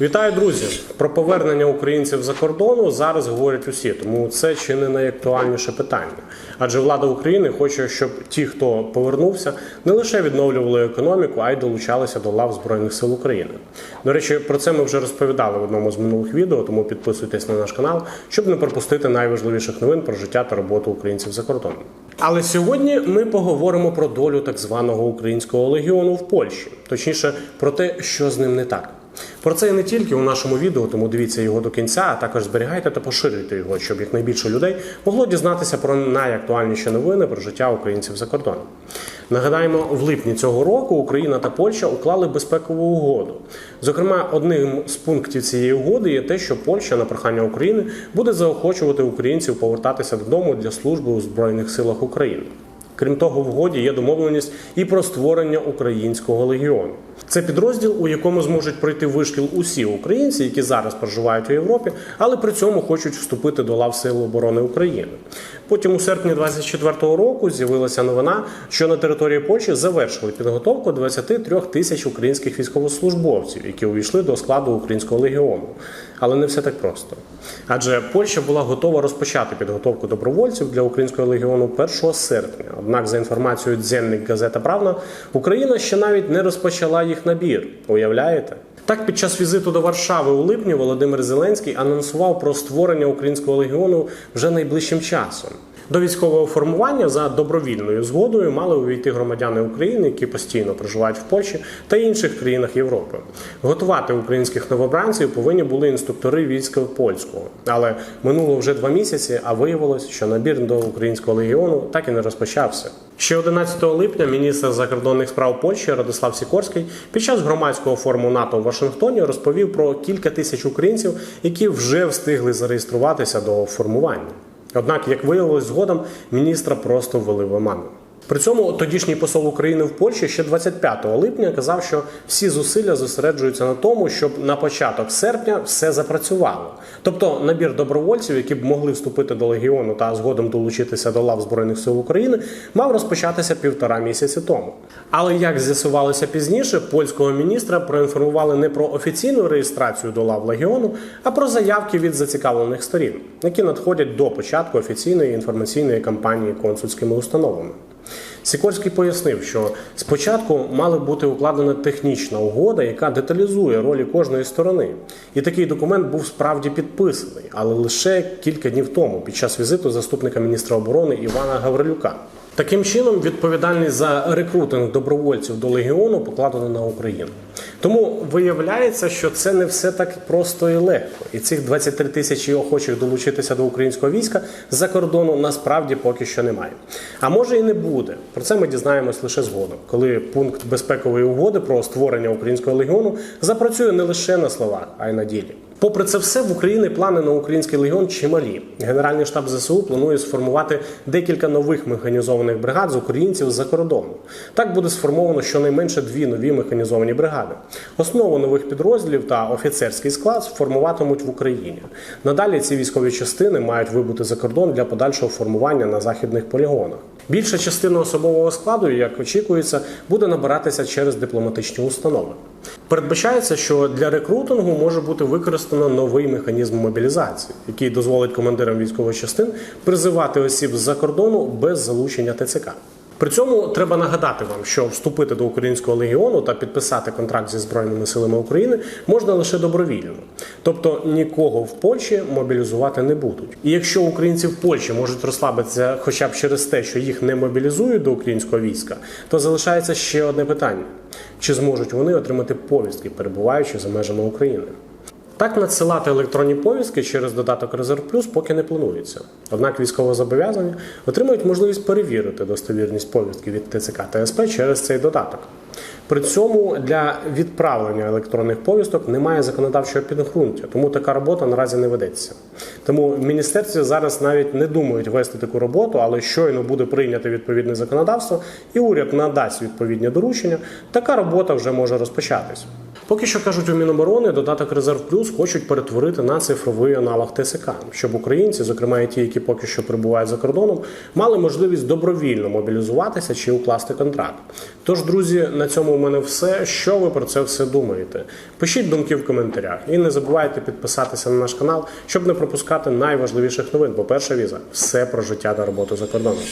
Вітаю, друзі! Про повернення українців за кордону зараз говорять усі, тому це чи не найактуальніше питання. Адже влада України хоче, щоб ті, хто повернувся, не лише відновлювали економіку, а й долучалися до лав Збройних сил України. До речі, про це ми вже розповідали в одному з минулих відео, тому підписуйтесь на наш канал, щоб не пропустити найважливіших новин про життя та роботу українців за кордоном. Але сьогодні ми поговоримо про долю так званого українського легіону в Польщі, точніше про те, що з ним не так. Про це і не тільки у нашому відео, тому дивіться його до кінця, а також зберігайте та поширюйте його, щоб якнайбільше людей могло дізнатися про найактуальніші новини про життя українців за кордоном. Нагадаємо, в липні цього року Україна та Польща уклали безпекову угоду. Зокрема, одним з пунктів цієї угоди є те, що Польща на прохання України буде заохочувати українців повертатися додому для служби у збройних силах України. Крім того, в угоді є домовленість і про створення українського легіону. Це підрозділ, у якому зможуть пройти вишкіл усі українці, які зараз проживають у Європі, але при цьому хочуть вступити до лав Сил оборони України. Потім у серпні 24-го року з'явилася новина, що на території Польщі завершили підготовку 23 тисяч українських військовослужбовців, які увійшли до складу українського легіону. Але не все так просто. Адже Польща була готова розпочати підготовку добровольців для українського легіону 1 серпня. Однак, за інформацією дзенник газета Правна, Україна ще навіть не розпочала їх набір. Уявляєте? Так, під час візиту до Варшави у липні Володимир Зеленський анонсував про створення українського легіону вже найближчим часом. До військового формування за добровільною згодою мали увійти громадяни України, які постійно проживають в Польщі та інших країнах Європи. Готувати українських новобранців повинні були інструктори війська польського. Але минуло вже два місяці, а виявилось, що набір до українського легіону так і не розпочався. Ще 11 липня міністр закордонних справ Польщі Радислав Сікорський під час громадського форуму НАТО в Вашингтоні розповів про кілька тисяч українців, які вже встигли зареєструватися до формування. Однак, як виявилось згодом, міністра просто ввели в оману. При цьому тодішній посол України в Польщі ще 25 липня казав, що всі зусилля зосереджуються на тому, щоб на початок серпня все запрацювало. Тобто набір добровольців, які б могли вступити до легіону та згодом долучитися до лав Збройних сил України, мав розпочатися півтора місяці тому. Але як з'ясувалося пізніше, польського міністра проінформували не про офіційну реєстрацію до лав легіону, а про заявки від зацікавлених сторін, які надходять до початку офіційної інформаційної кампанії консульськими установами. Сікорський пояснив, що спочатку мала бути укладена технічна угода, яка деталізує ролі кожної сторони. І такий документ був справді підписаний, але лише кілька днів тому, під час візиту заступника міністра оборони Івана Гаврилюка. Таким чином, відповідальність за рекрутинг добровольців до легіону покладено на Україну. Тому виявляється, що це не все так просто і легко. І цих 23 тисячі охочих долучитися до українського війська за кордону насправді поки що немає. А може і не буде. Про це ми дізнаємось лише згодом, коли пункт безпекової угоди про створення українського легіону запрацює не лише на словах, а й на ділі. Попри це все, в Україні плани на український легіон чималі. Генеральний штаб ЗСУ планує сформувати декілька нових механізованих бригад з українців з-за кордону. Так буде сформовано щонайменше дві нові механізовані бригади. Основу нових підрозділів та офіцерський склад формуватимуть в Україні. Надалі ці військові частини мають вибути за кордон для подальшого формування на західних полігонах. Більша частина особового складу, як очікується, буде набиратися через дипломатичні установи. Передбачається, що для рекрутингу може бути використано новий механізм мобілізації, який дозволить командирам військових частин призивати осіб з-за кордону без залучення ТЦК. При цьому треба нагадати вам, що вступити до українського легіону та підписати контракт зі збройними силами України можна лише добровільно, тобто нікого в Польщі мобілізувати не будуть. І якщо українці в Польщі можуть розслабитися, хоча б через те, що їх не мобілізують до українського війська, то залишається ще одне питання: чи зможуть вони отримати повістки, перебуваючи за межами України? Так надсилати електронні повістки через додаток Резерв Плюс поки не планується. Однак військовозобов'язані отримають можливість перевірити достовірність повістки від ТЦК та СП через цей додаток. При цьому для відправлення електронних повісток немає законодавчого підґрунтя, тому така робота наразі не ведеться. Тому в міністерстві зараз навіть не думають вести таку роботу, але щойно буде прийнято відповідне законодавство, і уряд надасть відповідні доручення. Така робота вже може розпочатись. Поки що кажуть у Міноборони, додаток Резерв Плюс хочуть перетворити на цифровий аналог ТСК, щоб українці, зокрема і ті, які поки що перебувають за кордоном, мали можливість добровільно мобілізуватися чи укласти контракт. Тож, друзі, на цьому у мене все. Що ви про це все думаєте? Пишіть думки в коментарях і не забувайте підписатися на наш канал, щоб не пропускати найважливіших новин. Бо перша віза все про життя та роботу за кордоном.